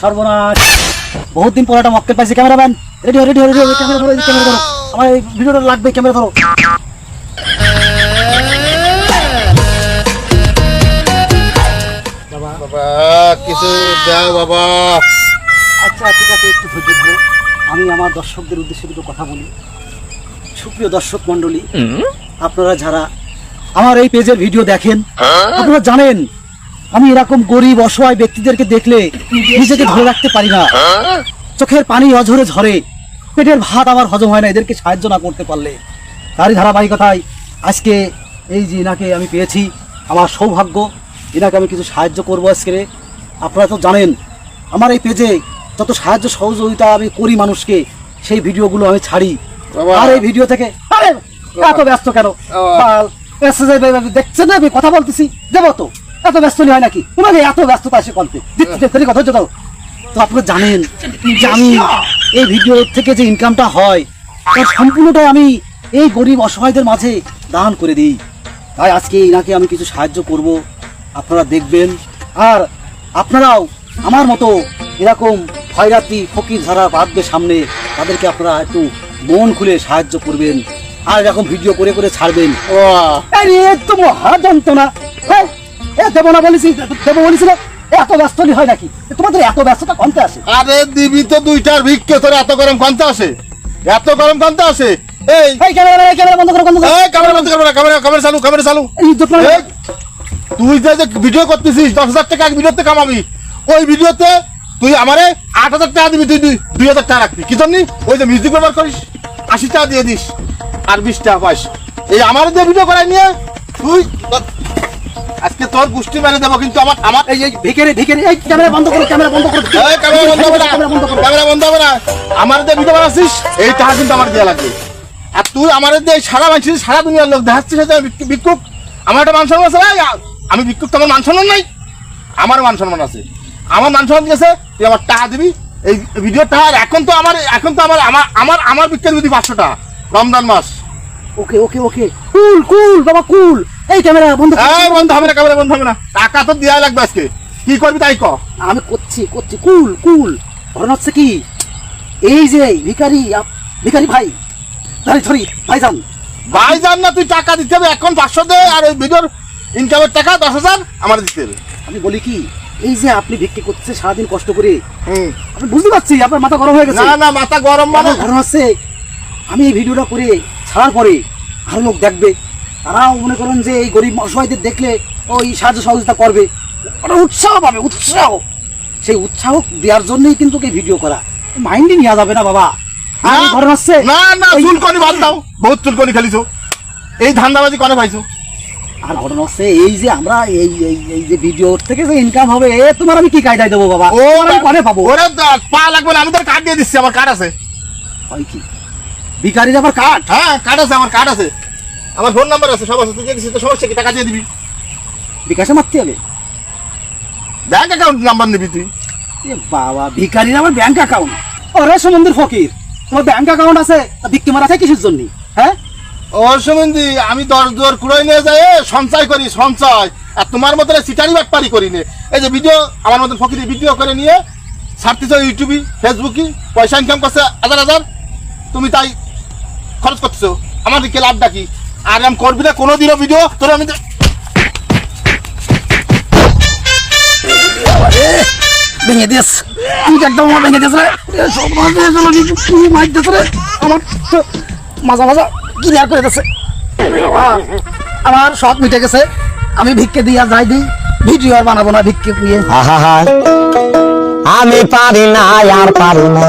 সর্বনাশ। বহুত দিন পর একটা মক্কেল পাইছি cameraman ready ready ready camera ধরো ক্যামেরা ধরো। আমার এই ভিডিওটা লাগবে ক্যামেরা ধরো। বাবা। কিছু দাও বাবা। আচ্ছা ঠিক আছে একটু ধৈর্য ধরো। আমি আমার দর্শকদের উদ্দেশ্যে দুটো কথা বলি। সুপ্রিয় দর্শক মণ্ডলী আপনারা যারা আমার এই পেজের ভিডিও দেখেন। আপনারা জানেন আমি এরকম গরিব অসহায় ব্যক্তিদেরকে দেখলে নিজেকে ধরে রাখতে পারি না। চোখের পানি অঝরে ঝরে পেটের ভাত আমার হজম হয় না এদেরকে সাহায্য না করতে পারলে। তারই ধারাবাহিকতায় আজকে এই যে এনাকে আমি পেয়েছি আমার সৌভাগ্য এনাকে আমি কিছু সাহায্য করব আজকে আপনারা তো জানেন আমার এই পেজে যত সাহায্য সহযোগিতা আমি করি মানুষকে সেই ভিডিওগুলো আমি ছাড়ি। আর এই ভিডিও থেকে আরে এত ব্যস্ত কেন? দেখছেন না? আমি কথা বলতেছি। দেবো তো। এত ব্যস্ত হয় নাকি? তোমাকে এত ব্যস্ততা আসে কলতে দেখতে কথা হচ্ছে দাও তো আপনারা জানেন, আমি এই ভিডিও থেকে যে ইনকামটা হয়, তার সম্পূর্ণটাই আমি এই গরিব অসহায়দের মাঝে দান করে দিই। তাই আজকে ইনাকে আমি কিছু সাহায্য করব। আপনারা দেখবেন। আর আপনারাও আমার মতো এরকম খয়রাতি ফকির ধারা বাঁধবে সামনে তাদেরকে আপনারা একটু মন খুলে সাহায্য করবেন। আর এরকম ভিডিও করে করে ছাড়বেন। ও আরে তো মহা যন্ত্রণা হ্যাঁ দেবো না বলেছি দেবো বলেছিল এত ব্যস্ত হয় নাকি? তোমাদের এত ব্যস্ততা কমতে আসে? আরে দিবি তো দুইটার ভিক্ষে তোর এত গরম কান্তে আসে? এত গরম কান্তে আসে? এই। এই ক্যামেরা এই ক্যামেরা বন্ধ করো বন্ধ করো। এই ক্যামেরা বন্ধ করবে না ক্যামেরা ক্যামেরা চালু ক্যামেরা চালু। এই ইজ্জত এই, তুই যে যে ভিডিও করতেছিস দশ হাজার টাকা এক ভিডিওতে কামাবি। ওই ভিডিওতে তুই আমারে আট হাজার টাকা দিবি তুই দুই দুই হাজার টাকা রাখবি। কি জানি ওই যে মিউজিক ব্যবহার করিস আশি টাকা দিয়ে দিস। আর বিশ টাকা পাইস এই আমার দিয়ে ভিডিও করাই নিয়ে তুই আজকে তোর গোষ্ঠী মেরে দেবো কিন্তু আমার আমার এই ভিখারি ভিখারি এই ক্যামেরা বন্ধ করো ক্যামেরা বন্ধ করো। ক্যামেরা বন্ধ হবে না। ক্যামেরা বন্ধ করো। ক্যামেরা বন্ধ হবে না। আমার দিয়ে ভিডিও বানাচ্ছিস এই টাকা কিন্তু আমার দেওয়া লাগবে। আর তুই আমার দিয়ে সারা মানছিস সারা দুনিয়ার লোক দেখাচ্ছিস ভিক্ষুক। আমার একটা মান সম্মান আছে আমি ভিক্ষুক তোমার মান সম্মান নাই? আমার মান সম্মান আছে। আমার মান সম্মান দিয়েছে তুই আমার টাকা দিবি। এই ভিডিও টাকা এখন তো আমার এখন তো আমার আমার আমার আমার বিক্রি দিবি পাঁচশো টাকা। রমজান মাস। ওকে ওকে ওকে। কুল কুল বাবা কুল। এই ক্যামেরা বন্ধ। এই বন্ধ হবে না ক্যামেরা বন্ধ হবে না। টাকা তো দেওয়া লাগবে আজকে। কি করবি তাই কর আমি করছি করছি। কুল কুল। ঘটনা হচ্ছে কি? এই যে ভিখারি ভিখারি ভাই ধরি ধরি ভাইজান। ভাই জান না তুই টাকা দিতে হবে। এখন পাঁচশো দে আর ওই ভিডিওর ইনকামের টাকা দশ হাজার আমার দিতে হবে। আমি বলি কি এই যে আপনি বিক্রি করছে সারাদিন কষ্ট করে। আমি বুঝতে পারছি আপনার মাথা গরম হয়ে গেছে। না না মাথা গরম মানে ঘটনা হচ্ছে আমি এই ভিডিওটা করে ছাড়ার পরে আরও লোক দেখবে। তারাও মনে করেন যে এই গরিব অসহায়দের দেখলে ওই সাহায্য সহযোগিতা করবে। ওটা উৎসাহ পাবে উৎসাহ। সেই উৎসাহ দেওয়ার জন্যই কিন্তু এই ভিডিও করা। মাইন্ডে নেওয়া যাবে না বাবা। আর ঘটনা হচ্ছে না না এই- চুলকনি বাদ দাও। বহুত চুলকনি খেলিছো এই ধান্দাবাজি করে পাইছো আর ঘটনা হচ্ছে এই যে আমরা এই এই যে ভিডিও থেকে যে ইনকাম হবে এ তোমার আমি কি কায়দায় দেবো বাবা? ও তোমার আমি কনে পাবো? ওরে পা লাগবে না আমি তোর কার্ড দিয়ে দিচ্ছি আমার কার্ড আছে। হয় কি? ভিকারি আমার কার্ড? হ্যাঁ কার্ড আছে আমার কার্ড আছে। আমার ফোন নাম্বার আছে সব আছে। তুই দিচ্ছিস তো সমস্যা কি? টাকা দিয়ে দিবি। বিকাশে মারতে হবে? ব্যাংক অ্যাকাউন্ট নাম্বার নিবি তুই। এ বাবা ভিকারির আমার ব্যাংক অ্যাকাউন্ট ওরে সমুদ্র ফকির তোমার ব্যাংক অ্যাকাউন্ট আছে তা ভিক্ষে মারা আছে কিসের জন্য? হ্যাঁ? ও সুমন্দি আমি দশ দুয়ার কুড়াই নিয়ে যাই এ, সঞ্চয় করি সঞ্চয়। আর তোমার মতো সিটারি বাটপারি করি নে। এই যে ভিডিও আমার মতন ফকিরি ভিডিও করে নিয়ে ছাড়তেছ ইউটিউবে ফেসবুকে পয়সা ইনকাম করছে হাজার হাজার। তুমি তাই খরচ করতেছো? আমার দিকে লাভটা কি? আর আমি করবি না? কোনো দিনও ভিডিও তোর আমি ভেঙে দিস তুই একদম আমার ভেঙে দিস রে? সব মাছ দিয়ে চলো নি, তুই মাছ দিস রে? আমার মাজা মাজা ক্লিয়ার করে দিছে আমার শখ মিটে গেছে। আমি ভিক্ষে দিয়ে যাই দিই ভিডিও আর বানাবো না ভিক্ষে দিয়ে আমি পারি না আর পারি না।